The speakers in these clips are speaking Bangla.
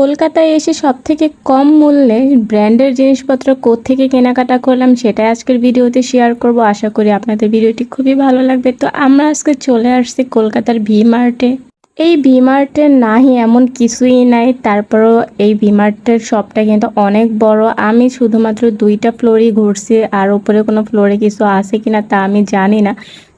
কলকাতায় এসে সব থেকে কম মূল্যে ব্র্যান্ডের জিনিসপত্র থেকে কেনাকাটা করলাম, সেটাই আজকের ভিডিওতে শেয়ার করব। আশা করি আপনাদের ভিডিওটি খুবই ভালো লাগবে। তো আমরা আজকে চলে আসছি কলকাতার ভি মার্টে এই ভি মার্টে নাহি এমন কিছুই নাই, তারপরও এই ভি মার্টের শপটা কিন্তু অনেক বড়। আমি শুধুমাত্র দুইটা ফ্লোরই ঘুরছি, আর উপরে কোনো ফ্লোরে কিছু আছে কিনা তা আমি জানি না।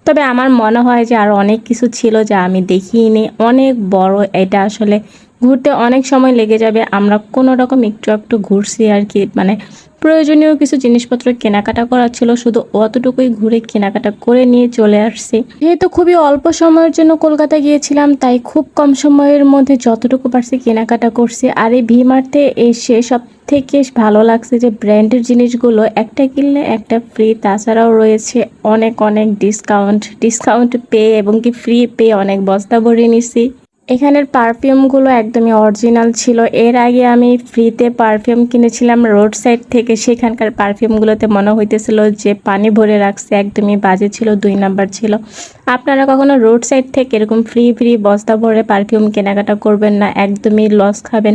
তবে আমার মনে হয় যে আর অনেক কিছু ছিল যা আমি দেখিনি। অনেক বড়, এটা আসলে ঘুরতে অনেক সময় লেগে যাবে। আমরা কোনো রকম একটু একটু ঘুরছি আর কি। মানে প্রয়োজনীয় কিছু জিনিসপত্র কেনাকাটা করার ছিল, শুধু অতটুকুই ঘুরে কেনাকাটা করে নিয়ে চলে আসছি। যেহেতু খুবই অল্প সময়ের জন্য কলকাতা গিয়েছিলাম, তাই খুব কম সময়ের মধ্যে যতটুকু পারছি কেনাকাটা করছি। আর এই ভিমার্টে এসে সব থেকে ভালো লাগছে যে, ব্র্যান্ডের জিনিসগুলো একটা কিনলে একটা ফ্রি, তাছাড়াও রয়েছে অনেক অনেক ডিসকাউন্ট ডিসকাউন্ট পেয়ে এবং কি ফ্রি পেয়ে অনেক বস্তা ভরে নিছি। এখানের পারফিউমগুলো একদমই অরিজিনাল ছিল। এর আগে আমি ফ্রিতে পারফিউম কিনেছিলাম রোড সাইড থেকে। সেখানকার পারফিউমগুলোতে মনে হইতেছিল যে পানি ভরে রাখছে, একদমই বাজে ছিল, দুই নাম্বার ছিল। আপনারা কখনো রোড সাইড থেকে এরকম ফ্রি ফ্রি বস্তা ভরে পারফিউম কেনাকাটা করবেন না, একদমই লস খাবেন।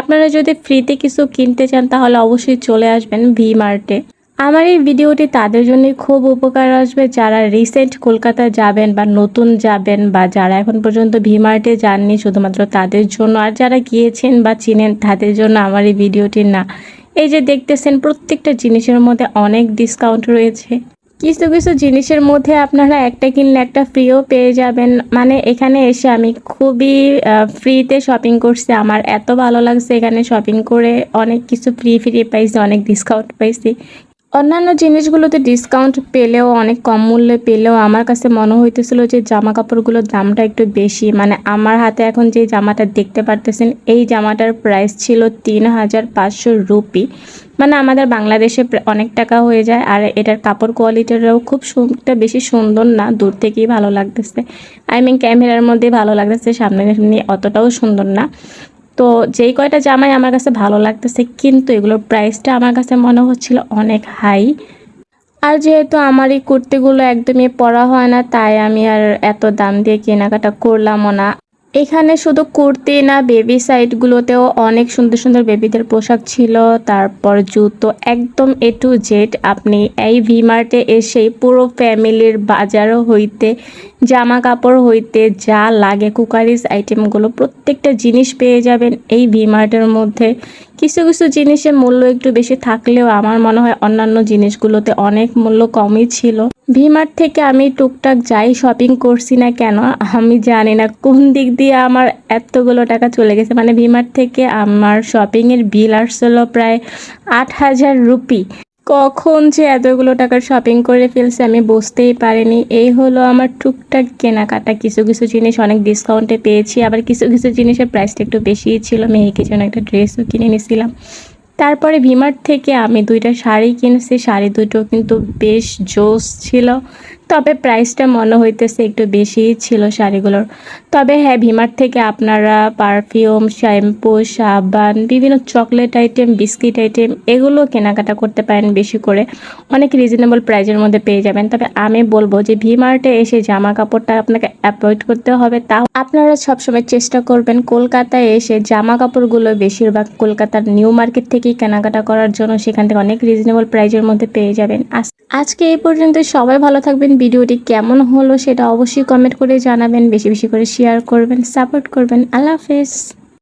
আপনারা যদি ফ্রিতে কিছু কিনতে চান, তাহলে অবশ্যই চলে আসবেন ভি মার্টে। আমার এই ভিডিওটি তাদের জন্যই খুব উপকার আসবে যারা রিসেন্ট কলকাতা যাবেন বা নতুন যাবেন বা যারা এখন পর্যন্ত ভিমার্টে যাননি শুধুমাত্র তাদের জন্য। আর যারা গিয়েছেন বা চিনেন তাদের জন্য আমার এই ভিডিওটি না। এই যে দেখতেছেন প্রত্যেকটা জিনিসের মধ্যে অনেক ডিসকাউন্ট রয়েছে। কিছু কিছু জিনিসের মধ্যে আপনারা একটা কিনলে একটা ফ্রিও পেয়ে যাবেন। মানে এখানে এসে আমি খুবই ফ্রিতে শপিং করছি। আমার এত ভালো লাগছে এখানে শপিং করে। অনেক কিছু ফ্রি ফ্রি পাইছি, অনেক ডিসকাউন্ট পাইছি। অন্যান্য জিনিসগুলোতে ডিসকাউন্ট পেলেও, অনেক কম মূল্যে পেলেও আমার কাছে মনে হইতেছিল যে জামা কাপড়গুলোর দামটা একটু বেশি। মানে আমার হাতে এখন যে জামাটা দেখতে পারতেছেন, এই জামাটার প্রাইস ছিল তিন হাজার পাঁচশো রুপি। মানে আমাদের বাংলাদেশে অনেক টাকা হয়ে যায় আর এটার কাপড় কোয়ালিটিটাও খুব একটা বেশি সুন্দর না, দূর থেকেই ভালো লাগতেছে। আই মিন ক্যামেরার মধ্যে ভালো লাগতেছে সামনে অতটাও সুন্দর না। তো যেই কয়টা জামাই আমার কাছে ভালো লাগতেছে, কিন্তু এগুলোর প্রাইসটা আমার কাছে মনে হচ্ছিল অনেক হাই আর যেহেতু আমার এই কুর্তিগুলো একদমই পরা হয় না, তাই আমি আর এত দাম দিয়ে কেনাকাটা করলামও না। এখানে শুধু কুর্তি না বেবি সাইডগুলোতেও অনেক সুন্দর সুন্দর বেবিদের পোশাক ছিল। তারপর জুতো একদম এ টু জেড আপনি এই ভি মার্টে এসেই পুরো ফ্যামিলির বাজার হইতে জামা কাপড় হইতে যা লাগে কুকারিজ আইটেমগুলো প্রত্যেকটা জিনিস পেয়ে যাবেন এই ভি ভিমার্টের মধ্যে। কিছু কিছু জিনিসের মূল্য একটু বেশি থাকলেও আমার মনে হয় অন্যান্য জিনিসগুলোতে অনেক মূল্য কমই ছিল। ভিমার থেকে আমি টুকটাক যাই শপিং করছি না কেন, আমি জানি না কোন দিক দিয়ে আমার এতগুলো টাকা চলে গেছে। মানে ভিমার থেকে আমার শপিংয়ের বিল আসছিল প্রায় আট হাজার রুপি। কখন যে এতগুলো টাকার শপিং করে ফেলছে আমি বুঝতেই পারিনি। এই হলো আমার টুকটাক কেনাকাটা। কিছু কিছু জিনিস অনেক ডিসকাউন্টে পেয়েছি, আবার কিছু কিছু জিনিসের প্রাইসটা একটু বেশিই ছিল। মেয়েকে জন্য একটা ড্রেসও কিনে নিয়েছিলাম। তারপরে ভিমার থেকে আমি দুইটা শাড়ি কিনেছি। শাড়ি দুটো কিন্তু বেশ জোস ছিল। তবে প্রাইসটা মনে হইতেছে একটু বেশিই ছিল শাড়িগুলোর। তবে হ্যাঁ ভিমার্ট থেকে আপনারা পারফিউম, শ্যাম্পু, সাবান, বিভিন্ন চকলেট আইটেম, বিস্কিট আইটেম এগুলো কেনাকাটা করতে পারেন বেশি করে। অনেক রিজনেবল প্রাইজের মধ্যে পেয়ে যাবেন। তবে আমি বলব যে ভিমার্টে এসে জামা কাপড়টা আপনাকে অ্যাভয়েড করতে হবে। তাও আপনারা সবসময় চেষ্টা করবেন কলকাতায় এসে জামা কাপড়গুলো বেশিরভাগ কলকাতার নিউ মার্কেট থেকেই কেনাকাটা করার জন্য। সেখান থেকে অনেক রিজনেবল প্রাইজের মধ্যে পেয়ে যাবেন। আজকে এই পর্যন্ত সবাই ভালো থাকবেন ভিডিওটি কেমন হলো সেটা অবশ্যই কমেন্ট করে জানাবেন, বেশি বেশি করে শেয়ার করবেন সাপোর্ট করবেন। আল্লাহ হাফেজ।